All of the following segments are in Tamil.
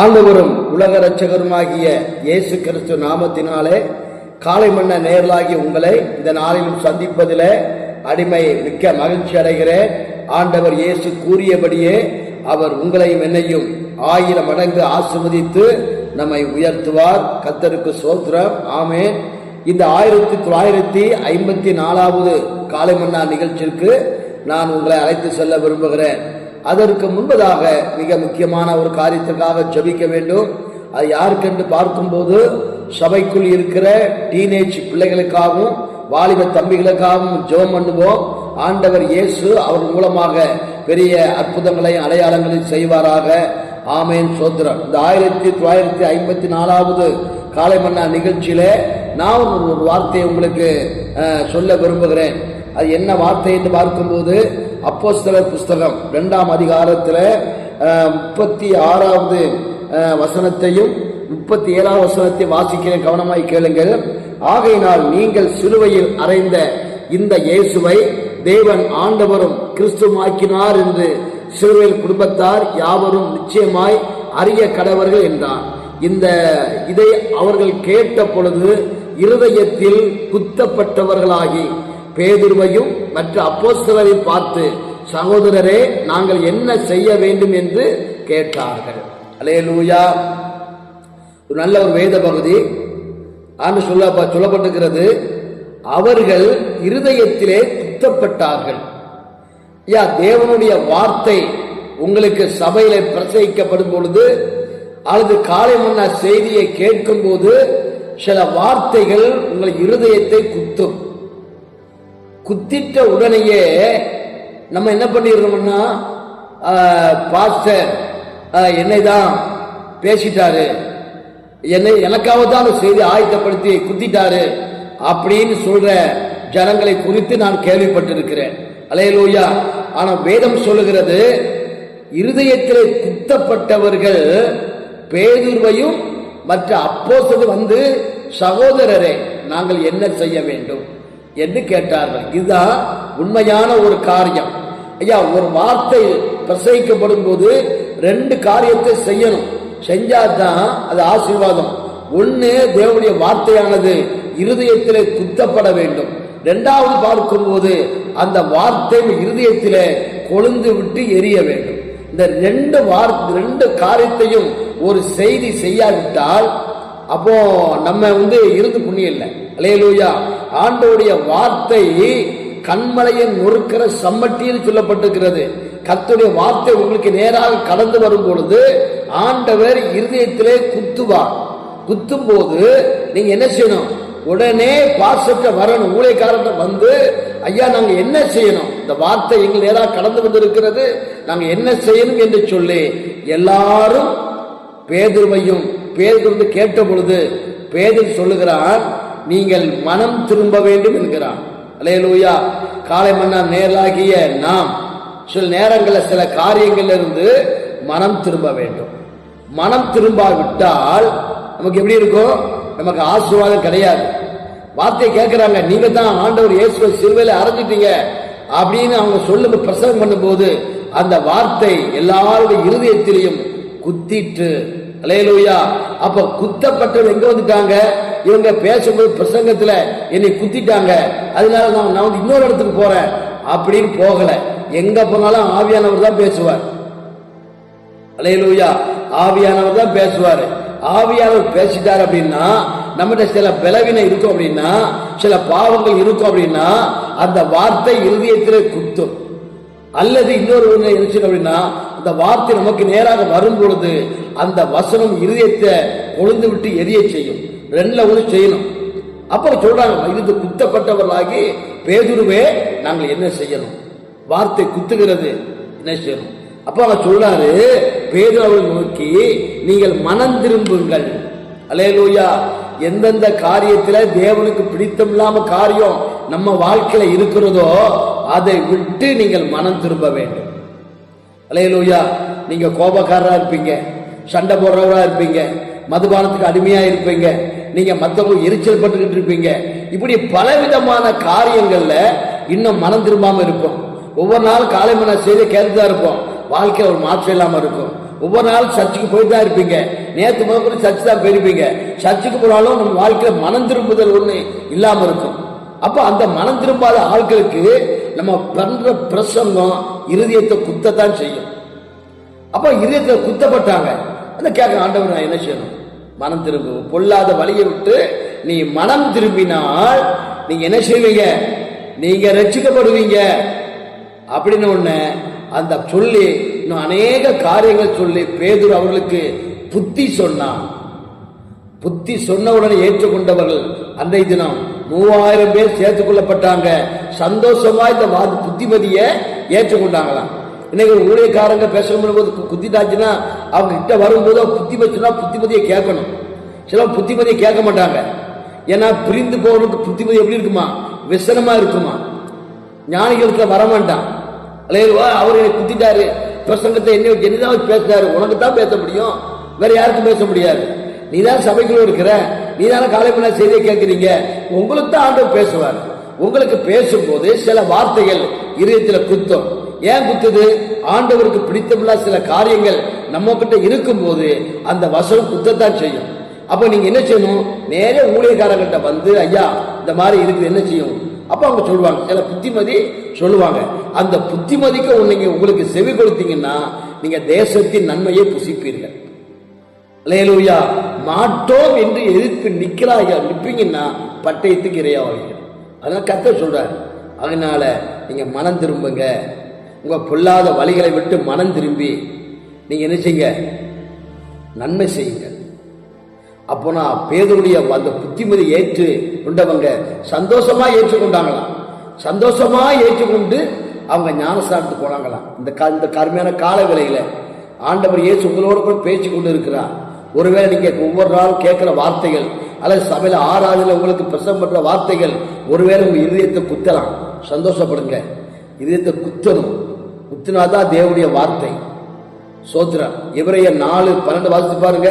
ஆண்டவரும் உலக ரட்சகருமாகிய இயேசு கிறிஸ்து நாமத்தினாலே காலை மன்ன நேரலாகி உங்களை இந்த நாளிலும் சந்திப்பதில் அடிமை மிக்க மகிழ்ச்சி அடைகிறேன். ஆண்டவர் இயேசு கூறியபடியே அவர் உங்களையும் என்னையும் ஆயிரம் மடங்கு ஆசிர்வதித்து நம்மை உயர்த்துவார். கத்தருக்கு சோத்திரம் ஆமே இந்த ஆயிரத்தி தொள்ளாயிரத்தி ஐம்பத்தி நாலாவது காலை மன்னா நிகழ்ச்சிக்கு நான் உங்களை அழைத்து செல்ல விரும்புகிறேன். அதற்கு முன்பதாக மிக முக்கியமான ஒரு காரியத்திற்காக ஜபிக்க வேண்டும். அது யாருக்கென்று பார்க்கும்போது சபைக்குள் இருக்கிற டீனேஜ் பிள்ளைகளுக்காகவும் வாலிப தம்பிகளுக்காகவும் ஜெபம் பண்ணுவோம். ஆண்டவர் இயேசு அவர் மூலமாக பெரிய அற்புதங்களையும் அடையாளங்களையும் செய்வாராக. ஆமேன். சோத்திரம். இந்த ஆயிரத்தி தொள்ளாயிரத்தி ஐம்பத்தி நாலாவது காலை மன்னா நிகழ்ச்சியில நான் ஒரு ஒரு வார்த்தையை உங்களுக்கு சொல்ல விரும்புகிறேன். அது என்ன வார்த்தை என்று பார்க்கும்போது அப்போஸ்தலர் புஸ்தகம் ரெண்டாம் அதிகாரத்தில் முப்பத்தி ஆறாவது வசனத்தையும் முப்பத்தி ஏழாம் வசனத்தையும் வாசிக்கிறேன் கவனமாய் கேளுங்கள். ஆகையினால் நீங்கள் சிலுவையில் அறைந்த இந்த இயேசுவை தேவன் ஆண்டவரும் கிறிஸ்துவாக்கினார் என்று சிலுவையில் குடும்பத்தார் யாவரும் நிச்சயமாய் அறிய கடவர்கள் என்றார். இந்த இதை அவர்கள் கேட்ட பொழுது இருதயத்தில் குத்தப்பட்டவர்களாகி பேதுருவையும் மற்ற அப்போஸ்தலரை பார்த்து சகோதரரே நாங்கள் என்ன செய்ய வேண்டும் என்று கேட்டார்கள். அலேலூயா. ஒரு நல்ல ஒரு வேத பகுதி. ஆண்டு சொல்ல சொல்லப்பட்டிருக்கிறது அவர்கள் இருதயத்திலே குத்தப்பட்டார்கள் யா தேவனுடைய வார்த்தை உங்களுக்கு சபையில பிரசவிக்கப்படும் பொழுது அல்லது காலை முன்ன செய்தியை கேட்கும் போது சில வார்த்தைகள் உங்கள் இருதயத்தை குத்தும். குத்திட்ட உடனேயே நம்ம என்ன பண்ணிடுறோம்னா பாஸ்டர் என்னை தான் பேசிட்டாரு. என்னை எனக்காக தான் அந்த செய்தி ஆயத்தப்படுத்தி குத்திட்டாரு அப்படின்னு சொல்ற ஜனங்களை குறித்து நான் கேள்விப்பட்டிருக்கிறேன். அலையலூயா. ஆனா வேதம் சொல்லுகிறது இருதயத்தில் குத்தப்பட்டவர்கள் பேதுருவையும் மற்ற அப்போசது வந்து சகோதரரே நாங்கள் என்ன செய்ய வேண்டும்? என்று கேட்டார்கள். இதுதான் உண்மையான ஒரு காரியம். ஐயா ஒரு வார்த்தை பிரசவிக்கப்படும் போது ரெண்டு காரியத்தை செய்யணும். செஞ்சாதான் அது ஆசீர்வாதம். ஒன்று தேவனுடைய வார்த்தையானது இருதயத்திலே குத்தப்பட வேண்டும். ரெண்டாவது பார்க்கும்போது அந்த வார்த்தை இருதயத்திலே கொழுந்து விட்டு எரிய வேண்டும். இந்த ரெண்டு வார்த்தை ரெண்டு காரியத்தையும் ஒரு செய்தி செய்யாவிட்டால் அப்போ நம்ம வந்து இருந்து புண்ணியம் இல்லை. அலையலூயா ஆண்டோடைய வார்த்தை கண்மலையை நொறுக்கிற சம்மட்டின்னு சொல்லப்பட்டிருக்கிறது. கத்துடைய வார்த்தை உங்களுக்கு நேராக கடந்து வரும் பொழுது ஆண்டவர் இருதயத்திலே குத்துவார். குத்தும் போது நீங்க என்ன செய்யணும்? உடனே பாசத்தை வரணும். ஊழியக்காரன் வந்து ஐயா நாங்க என்ன செய்யணும்? இந்த வார்த்தை எங்கள் நேராக கடந்து வந்திருக்கிறது. நாங்க என்ன செய்யணும்? என்று சொல்லி எல்லாரும் பேதுருவையும் பேதுரு கேட்ட பொழுது பேதர் சொல்லுகிறான் நீங்கள் மனம் திரும்ப வேண்டும் என்கிறான் அலையலூயா காலை மன்னா நேராகிய நாம். சில நேரங்களில் சில காரியங்கள்ல இருந்து மனம் திரும்ப வேண்டும். மனம் திரும்பாவிட்டால் நமக்கு எப்படி இருக்கும்? நமக்கு ஆசீர்வாதம் கிடையாது. வார்த்தையை கேட்கிறாங்க நீங்க தான் ஆண்டவர் இயேசுவை சிறுவையில் அரைஞ்சிட்டீங்க அப்படின்னு அவங்க சொல்லும் பிரசவம் பண்ணும்போது அந்த வார்த்தை எல்லாருடைய இருதயத்திலையும் குத்திட்டு அலையலூயா. அப்ப குத்தப்பட்டவன் எங்க வந்துட்டாங்க? இவங்க பேசும்போது பிரசங்கத்துல என்னை குத்திட்டாங்க. அதனால நான் நான் வந்து இன்னொரு இடத்துக்கு போறேன். அப்படின்னு போகல. எங்க போனாலும் ஆவியானவர் தான் பேசுவார். அலையலூயா. ஆவியானவர் தான் பேசுவார். ஆவியானவர் பேசிட்டார் அப்படின்னா நம்மகிட்ட சில பலவீனம் இருக்கும் அப்படின்னா சில பாவங்கள் இருக்கும் அப்படின்னா அந்த வார்த்தை இருதயத்திலே குத்தும். அல்லது இன்னொரு ஒண்ணு இருந்துச்சு அப்படின்னா அந்த வார்த்தை நமக்கு நேராக வரும் பொழுது அந்த வசனம் இருதயத்தை கொழுந்து விட்டு எரிய செய்யும். ரெண்டுல ஒன்று செய்யணும். அப்புறம் சொல்றாங்க இருந்து குத்தப்பட்டவர்களாகி பேதுருவே நாங்கள் என்ன செய்யணும்? வார்த்தை குத்துகிறது என்ன செய்யணும்? அப்ப அவர் சொல்றாரு பேது நோக்கி நீங்கள் மனம் திரும்புங்கள். அலேலூயா எந்தெந்த காரியத்துல தேவனுக்கு பிடித்தம் இல்லாம காரியம் நம்ம வாழ்க்கையில இருக்கிறதோ அதை விட்டு நீங்கள் மனம் திரும்ப வேண்டும். அலையலூயா நீங்க கோபக்காரரா இருப்பீங்க. சண்டை போடுறவரா இருப்பீங்க. மதுபானத்துக்கு அடிமையா இருப்பீங்க. நீங்க மத்தவங்க எரிச்சல் பட்டுக்கிட்டு இருப்பீங்க. இப்படி பல விதமான காரியங்கள்ல இன்னும் மனம் திரும்பாம இருப்போம் ஒவ்வொரு நாளும் காலை மன செய்தி கேட்டுதான் தான் இருப்போம். வாழ்க்கையில் ஒரு மாற்றம் இல்லாம இருக்கும். ஒவ்வொரு நாளும் சர்ச்சுக்கு போயிட்டு தான் இருப்பீங்க. நேத்து முதல் சர்ச்சு தான் போயிருப்பீங்க. சர்ச்சுக்கு போனாலும் நம்ம வாழ்க்கையில மனம் திரும்புதல் ஒண்ணு இல்லாம இருக்கும். அப்ப அந்த மனம் திரும்பாத ஆட்களுக்கு நம்ம பண்ற பிரசங்கம் இருதயத்தை குத்தத்தான் செய்யும். அப்ப இருதயத்தை குத்தப்பட்டாங்க. அந்த கேட்க ஆண்டவர் நான் என்ன செய்யணும்? மனம் திரும்பும் பொல்லாத வழியை விட்டு நீ மனம் திரும்பினால் நீங்க என்ன செய்வீங்க? நீங்க ரட்சிக்கப்படுவீங்க. அப்படின்னு ஒண்ணு அந்த சொல்லி இன்னும் அநேக காரியங்கள் சொல்லி பேதூர் அவர்களுக்கு புத்தி சொன்னான். புத்தி சொன்ன உடனே ஏற்றுக்கொண்டவர்கள் அன்றைய தினம் மூவாயிரம் பேர் சேர்த்துக் கொள்ளப்பட்டாங்க. சந்தோஷமா இந்த புத்திமதியை ஏற்றுக்கொண்டாங்களாம். இன்னைக்கு ஒரு ஊழியக்காரங்க பேசும்போது குத்திட்டாச்சுன்னா அவங்க கிட்ட வரும்போது புத்தி வச்சுன்னா புத்திமதியை கேட்கணும். சில புத்திமதியை கேட்க மாட்டாங்க. ஏன்னா பிரிந்து போகிறதுக்கு புத்திமதி எப்படி இருக்குமா? விசனமா இருக்குமா? ஞானிகளுக்கு வரமாட்டான். அலையவா அவர் என்னை குத்திட்டாரு. பிரசங்கத்தை என்ன என்னதான் பேசினாரு. உனக்கு தான் பேச முடியும். வேற யாருக்கும் பேச முடியாது. நீ தான் சபைக்குள்ள இருக்கிற நீ தானே காலை பண்ண செய்தியை கேட்குறீங்க. உங்களுக்கு தான் ஆண்டவர் பேசுவார். உங்களுக்கு பேசும்போது சில வார்த்தைகள் இதயத்தில் குத்தம். ஏன் குத்துது ஆண்டவருக்கு பிடித்தமில்லா சில காரியங்கள் நம்ம கிட்ட இருக்கும்போது அந்த வசனம் குத்தத்தான் செய்யும். அப்ப நீங்க என்ன செய்யணும்? நேரே ஊழியக்காரங்கிட்ட வந்து ஐயா இந்த மாதிரி இருக்குது என்ன செய்யும்? அப்ப அவங்க சொல்லுவாங்க. சில புத்திமதி சொல்லுவாங்க. அந்த புத்திமதிக்கு உன்னைக்கு உங்களுக்கு செவி கொடுத்தீங்கன்னா நீங்க தேசத்தின் நன்மையை புசிப்பீர்கள். லேலூயா மாட்டோம் என்று எதிர்ப்பு நிற்கிறாயா நிற்பீங்கன்னா பட்டயத்துக்கு இரையாவீங்க அதனால் கத்த சொல்றாரு. அதனால நீங்க மனம் திரும்புங்க. உங்க பொல்லாத வழிகளை விட்டு மனம் திரும்பி நீங்க என்ன செய்யுங்க? நன்மை செய்யுங்க. அப்போ நான் பேதருடைய அந்த புத்திமதி ஏற்று கொண்டவங்க சந்தோஷமா ஏற்றுக்கொண்டாங்களாம். சந்தோஷமா ஏற்றுக்கொண்டு அவங்க ஞானஸ்தானத்துக்கு போனாங்களாம். இந்த க- இந்த கருமையான கால விலையில ஆண்டவர் ஏசு உங்களோடு கூட பேச்சு கொண்டு இருக்கிறார் ஒருவேளை நீங்க ஒவ்வொரு நாளும் கேட்கிற வார்த்தைகள் அல்லது சபையில ஆறாவதுல உங்களுக்கு பிரசம் பண்ற வார்த்தைகள் ஒருவேளை உங்க இதயத்தை குத்தலாம். சந்தோஷப்படுங்க. இதயத்தை குத்தணும். குத்தினாதான் தேவனுடைய வார்த்தை. சோத்ரா இவரைய நாலு பன்னெண்டு வாசித்து பாருங்க.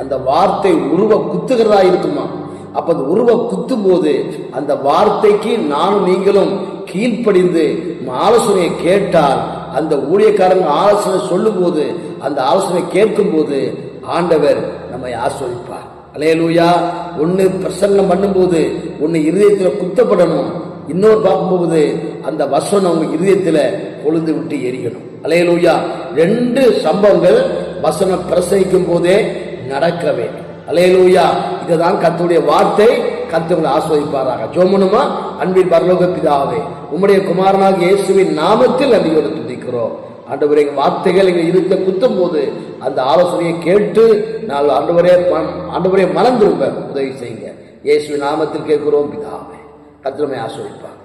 அந்த வார்த்தை உருவ குத்துகிறதா இருக்குமா? அப்ப அந்த உருவ குத்தும் போது அந்த வார்த்தைக்கு நானும் நீங்களும் கீழ்ப்படிந்து ஆலோசனையை கேட்டால் அந்த ஊழியக்காரங்க ஆலோசனை சொல்லும் போது அந்த ஆலோசனை கேட்கும் போது ஆண்டவர் நம்மை ஆஸ்வதிப்பார் அலையலூயா. ஒன்னு பிரசங்கம் பண்ணும்போது ஒன்னு இருதயத்துல குத்தப்படணும். இன்னொரு பார்க்கும்போது அந்த வசனம் அவங்க இதயத்தில் கொழுந்து விட்டு எரியணும் அலையலூயா ரெண்டு சம்பவங்கள் வசனம் பிரசவிக்கும் போதே நடக்க வேண்டும். அலையலூயா இதுதான் கத்துடைய வார்த்தை. கர்த்தவங்களை ஆஸ்வதிப்பாராக. ஜோமனுமா? அன்பின் பரலோக பிதாவே உம்முடைய குமாரனாக இயேசுவின் நாமத்தில் அதிகோடு துதிக்கிறோம். ஆண்டவரே வார்த்தைகள் எங்கள் இருக்க குத்தும் போது அந்த ஆலோசனையை கேட்டு நான் ஆண்டவரே ஆண்டவரே மனம் உதவி செய்யுங்க. இயேசுவின் நாமத்தில் கேட்கிறோம் பிதாவே. கத்திரமை ஆஸ்வதிப்பாங்க